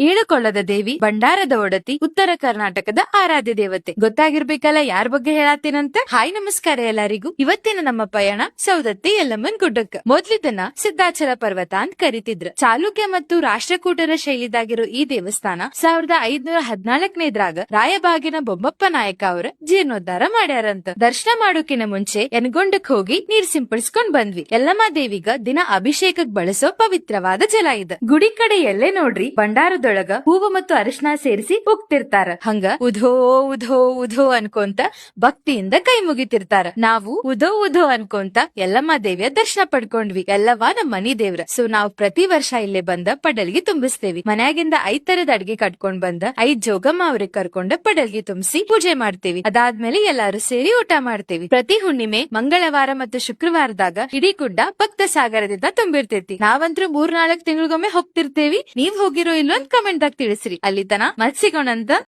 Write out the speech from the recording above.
ಏಳುಕೊಳ್ಳದ ದೇವಿ ಭಂಡಾರದ ಒಡತಿ ಉತ್ತರ ಕರ್ನಾಟಕದ ಆರಾಧ್ಯ ದೇವತೆ. ಗೊತ್ತಾಗಿರ್ಬೇಕಲ್ಲ ಯಾರ ಬಗ್ಗೆ ಹೇಳತ್ತೀನಂತ? ಹಾಯ್ ನಮಸ್ಕಾರ ಎಲ್ಲರಿಗೂ. ಇವತ್ತಿನ ನಮ್ಮ ಪಯಣ ಸೌದತ್ತಿ ಯಲ್ಲಮ್ಮನ್ ಗುಡ್ಡಕ್ಕ. ಮೊದ್ಲಿದ್ದನ್ನ ಸಿದ್ದಾಚಲ ಪರ್ವತ ಅಂತ ಕರಿತಿದ್ರ. ಚಾಲುಕ್ಯ ಮತ್ತು ರಾಷ್ಟ್ರಕೂಟರ ಶೈಲಿದಾಗಿರೋ ಈ ದೇವಸ್ಥಾನ ಸಾವಿರದ ಐದ್ನೂರ ಹದ್ನಾಲ್ಕನೇದ್ರಾಗ ರಾಯಬಾಗಿನ ಬೊಮ್ಮಪ್ಪ ನಾಯಕ ಅವರ ಜೀರ್ಣೋದ್ಧಾರ ಮಾಡ್ಯಾರಂತ. ದರ್ಶನ ಮಾಡೋಕಿನ ಮುಂಚೆ ಎನ್ಗೊಂಡಕ್ ಹೋಗಿ ನೀರ್ ಸಿಂಪಡಿಸ್ಕೊಂಡ್ ಬಂದ್ವಿ. ಯಲ್ಲಮ್ಮ ದೇವಿಗ ದಿನ ಅಭಿಷೇಕಕ್ ಬಳಸೋ ಪವಿತ್ರವಾದ ಜಲ ಇದೆ. ಗುಡಿ ಕಡೆ ಎಲ್ಲೇ ನೋಡ್ರಿ ಭಂಡಾರದೊಳಗ ಹೂವು ಮತ್ತು ಅರಿಶಿನ ಸೇರಿಸಿ ಹೋಗ್ತಿರ್ತಾರ ಹಂಗ ಉಧೋ ಉಧೋ ಉಧೋ ಅನ್ಕೊಂತ ಭಕ್ತಿಯಿಂದ ಕೈ ಮುಗಿತಿರ್ತಾರ. ನಾವು ಉಧೋ ಉಧೋ ಅನ್ಕೊಂತ ಎಲ್ಲಮ್ಮ ದೇವಿಯ ದರ್ಶನ ಪಡ್ಕೊಂಡ್ವಿ. ಎಲ್ಲವ ನಮ್ಮ ಮನಿ ದೇವ್ರ. ಸೊ ನಾವು ಪ್ರತಿ ವರ್ಷ ಇಲ್ಲೇ ಬಂದ ಪಡಲ್ಗಿ ತುಂಬಿಸ್ತೇವಿ. ಮನ್ಯಾಗಿಂದ ಐದ್ ತರದ ಅಡ್ಗೆ ಕಟ್ಕೊಂಡ್ ಬಂದ ಐದ್ ಜೋಗಮ್ಮ ಅವ್ರಿಗೆ ಕರ್ಕೊಂಡ ಪಡಲ್ಗಿ ತುಂಬಿಸಿ ಪೂಜೆ ಮಾಡ್ತೇವಿ. ಅದಾದ್ಮೇಲೆ ಎಲ್ಲಾರು ಸೇರಿ ಊಟ ಮಾಡ್ತೇವಿ. ಪ್ರತಿ ಹುಣ್ಣಿಮೆ, ಮಂಗಳವಾರ ಮತ್ತು ಶುಕ್ರವಾರದಾಗ ಇಡೀ ಗುಡ್ಡ ಭಕ್ತ ಸಾಗರದಿಂದ ತುಂಬಿರ್ತೇತಿ. ನಾವಂತೂ ಮೂರ್ ನಾಲ್ಕ್ ತಿಂಗಳಿಗೊಮ್ಮೆ ಹೋಗ್ತಿರ್ತೇವಿ. ನೀವ್ ಹೋಗಿರೋ ಇಲ್ಲೋ ಅಂತ ಕಮೆಂಟ್ ದಾಗ ತಿಳಿಸ್ರಿ. ಅಲ್ಲಿ ತನ ಮತ್ ಸಿಗೋಣಂತ